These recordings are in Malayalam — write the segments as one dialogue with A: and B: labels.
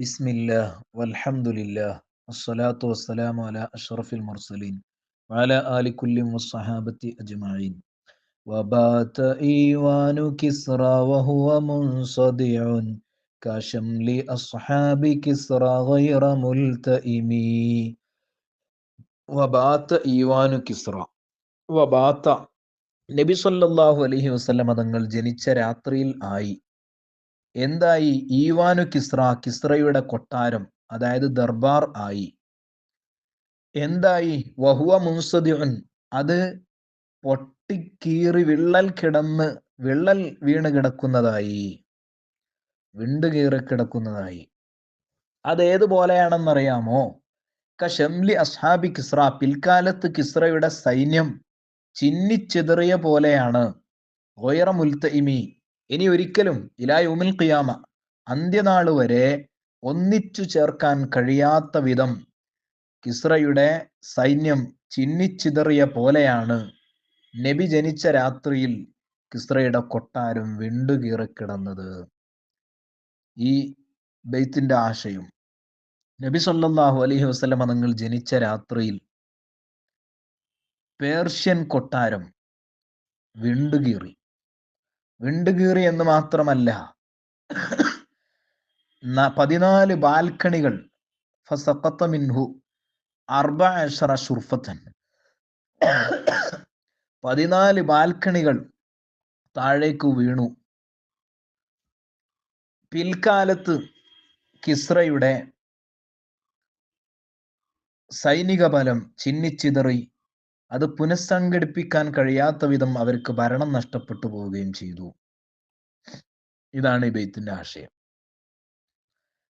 A: بسم الله والحمد لله والصلاة والسلام على أشرف المرسلين وعلى آل كل والصحابة أجمعين وبات إيوان كسرى وهو منصدع كشمل أصحاب كسرى غير ملتئم وبات إيوان كسرى وبات നബി സല്ലല്ലാഹു അലൈഹി വസല്ലമ തങ്ങൾ ജനിച്ച രാത്രിയിൽ ആയി എന്തായി? ഈവാനു കിസ്ര കിസ്രയുടെ കൊട്ടാരം അതായത് ദർബാർ ആയി. എന്തായി? വഹുവ മുൻസദിഉൻ അത് പൊട്ടിക്കീറി വിള്ളൽ കിടന്ന് വിള്ളൽ വീണ് കിടക്കുന്നതായി. വിണ്ടു കീറി കിടക്കുന്നതായി. അത് ഏതുപോലെയാണെന്നറിയാമോ കഷംലി അസ്ഹാബി കിസ്ര പിൽക്കാലത്ത് കിസ്രയുടെ സൈന്യം ചിന്നിച്ചെതറിയ പോലെയാണ്. ഗോയറ മുൽത്തഇമി ഇനി ഒരിക്കലും ഇലായുമിൽ ഖിയാമ അന്ത്യനാൾ വരെ ഒന്നിച്ചു ചേർക്കാൻ കഴിയാത്ത വിധം കിസ്രയുടെ സൈന്യം ചിന്നിച്ചിതറിയ പോലെയാണ്. നബി ജനിച്ച രാത്രിയിൽ കിസ്രയുടെ കൊട്ടാരം വിണ്ടുകീറിക്കിടന്നത് ഈ ബെയ്ത്തിന്റെ ആശയം. നബി സല്ലാഹു അലഹി വസ്ലം തങ്ങൾ ജനിച്ച രാത്രിയിൽ പേർഷ്യൻ കൊട്ടാരം വിണ്ടുകീറി. വിണ്ടുകീറി എന്ന് മാത്രമല്ല പതിനാല് ബാൽക്കണികൾ മിൻഹു ശുർഫത്തൻ പതിനാല് ബാൽക്കണികൾ താഴേക്ക് വീണു. പിൽക്കാലത്ത് കിസ്രയുടെ സൈനിക ബലം ചിന്നിച്ചിതറി. അത് പുനഃസംഘടിപ്പിക്കാൻ കഴിയാത്ത വിധം അവർക്ക് ഭരണം നഷ്ടപ്പെട്ടു പോവുകയും ചെയ്തു. ഇതാണ് ഈ ബെയ്ത്തിന്റെ ആശയം.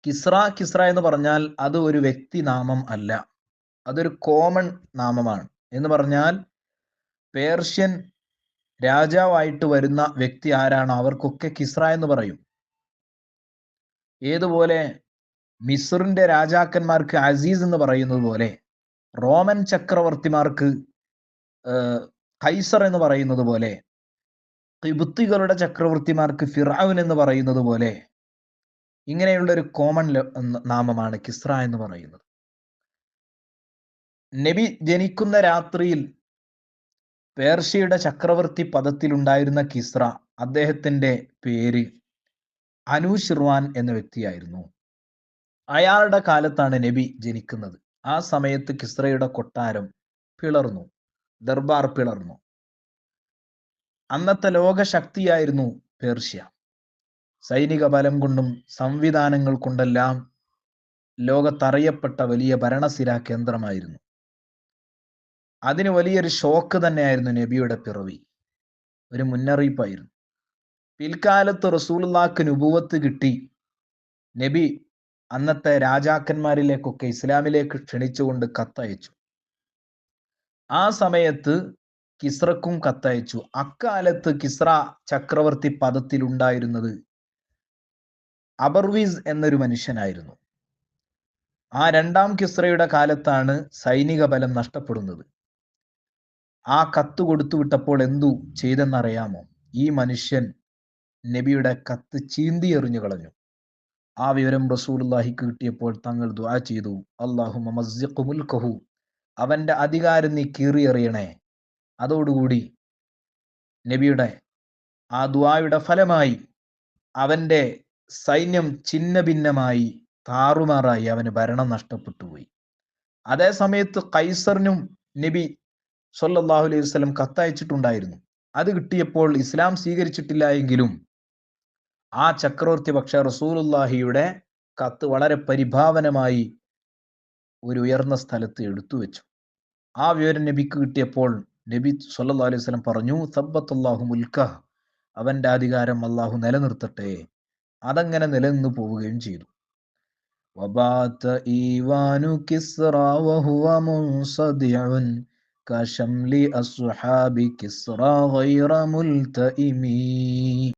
A: കിസ്ര കിസ്ര എന്ന് പറഞ്ഞാൽ അത് ഒരു വ്യക്തി നാമം അല്ല. അതൊരു കോമൺ നാമമാണ്. എന്ന് പറഞ്ഞാൽ പേർഷ്യൻ രാജാവായിട്ട് വരുന്ന വ്യക്തി ആരാണോ അവർക്കൊക്കെ കിസ്ര എന്ന് പറയും. ഏതുപോലെ മിസ്റിന്റെ രാജാക്കന്മാർക്ക് അസീസ് എന്ന് പറയുന്നത് പോലെ റോമൻ ചക്രവർത്തിമാർക്ക് കൈസർ എന്ന് പറയുന്നത് പോലെ കിബുത്തികളുടെ ചക്രവർത്തിമാർക്ക് ഫിറാവുൻ എന്ന് പറയുന്നത് പോലെ ഇങ്ങനെയുള്ള ഒരു കോമൺ നാമമാണ് കിസ്ര എന്ന് പറയുന്നത്. നബി ജനിക്കുന്ന രാത്രിയിൽ പേർഷ്യയുടെ ചക്രവർത്തി പദത്തിലുണ്ടായിരുന്ന കിസ്ര അദ്ദേഹത്തിന്റെ പേര് അനുഷിർവാൻ എന്ന വ്യക്തിയായിരുന്നു. അയാളുടെ കാലത്താണ് നബി ജനിക്കുന്നത്. ആ സമയത്ത് കിസ്രയുടെ കൊട്ടാരം പിളർന്നു. ദർബാർ പിളർന്നു. അന്നത്തെ ലോക ശക്തിയായിരുന്നു പേർഷ്യ. സൈനിക ബലം കൊണ്ടും സംവിധാനങ്ങൾ കൊണ്ടെല്ലാം ലോകത്തറിയപ്പെട്ട വലിയ ഭരണസിരാ കേന്ദ്രമായിരുന്നു. അതിന് വലിയൊരു ഷോക്ക് തന്നെയായിരുന്നു നബിയുടെ പിറവി. ഒരു മുന്നറിയിപ്പായിരുന്നു. പിൽക്കാലത്ത് റസൂലുള്ളാക്ക് നുപൂവത്ത് കിട്ടി. നബി അന്നത്തെ രാജാക്കന്മാരിലേക്കൊക്കെ ഇസ്ലാമിലേക്ക് ക്ഷണിച്ചുകൊണ്ട് കത്തയച്ചു. ആ സമയത്ത് കിസ്രക്കും കത്തയച്ചു. അക്കാലത്ത് കിസ്ര ചക്രവർത്തി പദത്തിൽ ഉണ്ടായിരുന്നത് അബർവീസ് എന്നൊരു മനുഷ്യനായിരുന്നു. ആ രണ്ടാം കിസ്രയുടെ കാലത്താണ് സൈനിക ബലം നഷ്ടപ്പെടുന്നത്. ആ കത്ത് കൊടുത്തു വിട്ടപ്പോൾ എന്തു ചെയ്തെന്നറിയാമോ? ഈ മനുഷ്യൻ നബിയുടെ കത്ത് ചീന്തി എറിഞ്ഞു കളഞ്ഞു. ആ വിവരം റസൂലുള്ളാഹിക്ക് കിട്ടിയപ്പോൾ തങ്ങൾ ദുആ ചെയ്തു. അള്ളാഹു അവന്റെ അധികാരം നീ കീറിയെറിയണേ. അതോടുകൂടി നബിയുടെ ആ ദുആയുടെ ഫലമായി അവന്റെ സൈന്യം ഛിന്ന ഭിന്നമായി താറുമാറായി. അവന് ഭരണം നഷ്ടപ്പെട്ടു പോയി അതേ സമയത്ത് കൈസറിനും നബി സല്ലല്ലാഹു അലൈഹി വസല്ലം കത്തയച്ചിട്ടുണ്ടായിരുന്നു. അത് കിട്ടിയപ്പോൾ ഇസ്ലാം സ്വീകരിച്ചിട്ടില്ല എങ്കിലും ആ ചക്രവർത്തി പക്ഷെ റസൂലുല്ലാഹിയുടെ കത്ത് വളരെ പരിഭാവനമായി ഒരു ഉയർന്ന സ്ഥലത്ത് എടുത്തു വെച്ചു ആ വിവരം നബിക്ക് കിട്ടിയപ്പോൾ നബി സല്ലല്ലാഹു അലൈഹി വസല്ലം പറഞ്ഞു സബ്ബത്തുല്ലാഹു മുൽക്ക അവന്റെ അധികാരം അള്ളാഹു നിലനിർത്തട്ടെ അതങ്ങനെ നിലനിന്ന് പോവുകയും ചെയ്തു وبات إيوان كسرى وهو منصدع كشمل أصحاب كسرى غير ملتئم